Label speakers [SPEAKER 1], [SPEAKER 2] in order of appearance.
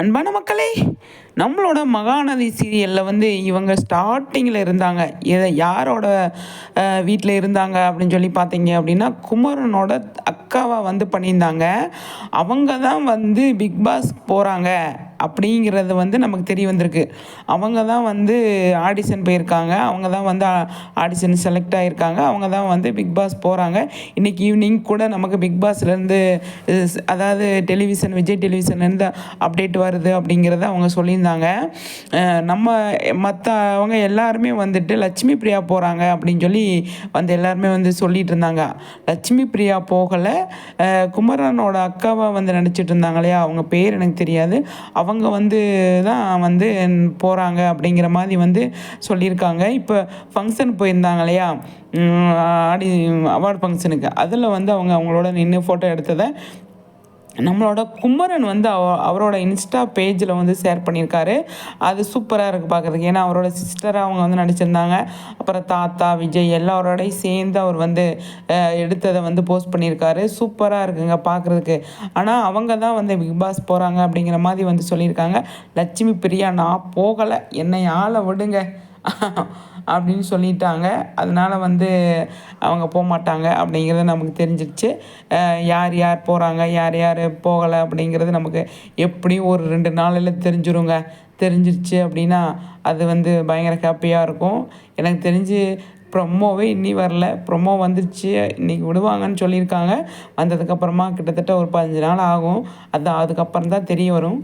[SPEAKER 1] அன்பான மக்களே நம்மளோட மகாநதி சீரியலில் வந்து இவங்க ஸ்டார்டிங்கில் இருந்தாங்க. இதை யாரோட வீட்டில் இருந்தாங்க அப்படின்னு சொல்லி பார்த்தீங்க அப்படின்னா குமரனோட அக்காவாக வந்து பண்ணியிருந்தாங்க. அவங்க தான் வந்து பிக் பாஸ் போகிறாங்க அப்படிங்கிறது வந்து நமக்கு தெரிய வந்திருக்கு. அவங்க தான் வந்து ஆடிஷன் போயிருக்காங்க. அவங்க தான் வந்து ஆடிஷன் செலக்ட் ஆகியிருக்காங்க அவங்க தான் வந்து பிக் பாஸ் போகிறாங்க இன்றைக்கி ஈவினிங் கூட நமக்கு பிக் பாஸ்லேருந்து அதாவது டெலிவிஷன் விஜய் டெலிவிஷன்லேருந்து அப்டேட் வருது அப்படிங்கிறத அவங்க சொல்லியிருந்தாங்க. நம்ம நம்ம மற்றவங்க எல்லாருமே வந்துட்டு லட்சுமி பிரியா போகிறாங்க அப்படின்னு சொல்லி வந்து எல்லாருமே வந்து சொல்லிட்டு இருந்தாங்க. லட்சுமி பிரியா போகலை. குமரனோட அக்காவை வந்து நடிச்சிட்டு இருந்தாங்க இல்லையா? அவங்க பேர் எனக்கு தெரியாது. அவங்க வந்து தான் வந்து போகிறாங்க அப்படிங்கிற மாதிரி வந்து சொல்லியிருக்காங்க. இப்போ ஃபங்க்ஷன் போயிருந்தாங்க இல்லையா? ஆடி அவார்ட் ஃபங்க்ஷனுக்கு அதில் வந்து அவங்க அவங்களோட நின்று ஃபோட்டோ எடுத்ததை நம்மளோட குமரன் வந்து அவ அவரோட இன்ஸ்டா பேஜில் வந்து ஷேர் பண்ணியிருக்காரு. அது சூப்பராக இருக்குது பார்க்குறதுக்கு ஏன்னா அவரோட சிஸ்டராக அவங்க வந்து நடிச்சிருந்தாங்க. அப்புறம் தாத்தா விஜய் எல்லாரோடையும் சேர்ந்து அவர் வந்து எடுத்ததை வந்து போஸ்ட் பண்ணியிருக்காரு. சூப்பராக இருக்குங்க பார்க்குறதுக்கு ஆனால் அவங்க தான் வந்து பிக் பாஸ் போகிறாங்க அப்படிங்கிற மாதிரி வந்து சொல்லியிருக்காங்க. லட்சுமி பிரியா நான் போகலை. என்னை ஆளை விடுங்க. அப்படின்னு சொல்லிட்டாங்க. அதனால் வந்து அவங்க போக மாட்டாங்க அப்படிங்கிறது நமக்கு தெரிஞ்சிருச்சு. யார் யார் போகிறாங்க யார் யார் போகலை அப்படிங்கிறது நமக்கு எப்படியும் ஒரு ரெண்டு நாளில் தெரிஞ்சிருங்க. தெரிஞ்சிருச்சு அப்படின்னா அது வந்து பயங்கர ஹாப்பியாக இருக்கும். எனக்கு தெரிஞ்சு ப்ரொமோவே இன்னி வரல. ப்ரொமோ வந்துருச்சு. இன்றைக்கி விடுவாங்கன்னு சொல்லியிருக்காங்க. வந்ததுக்கப்புறமா கிட்டத்தட்ட ஒரு பதினஞ்சு நாள் ஆகும். அது அதுக்கப்புறம் தான் தெரிய வரும்.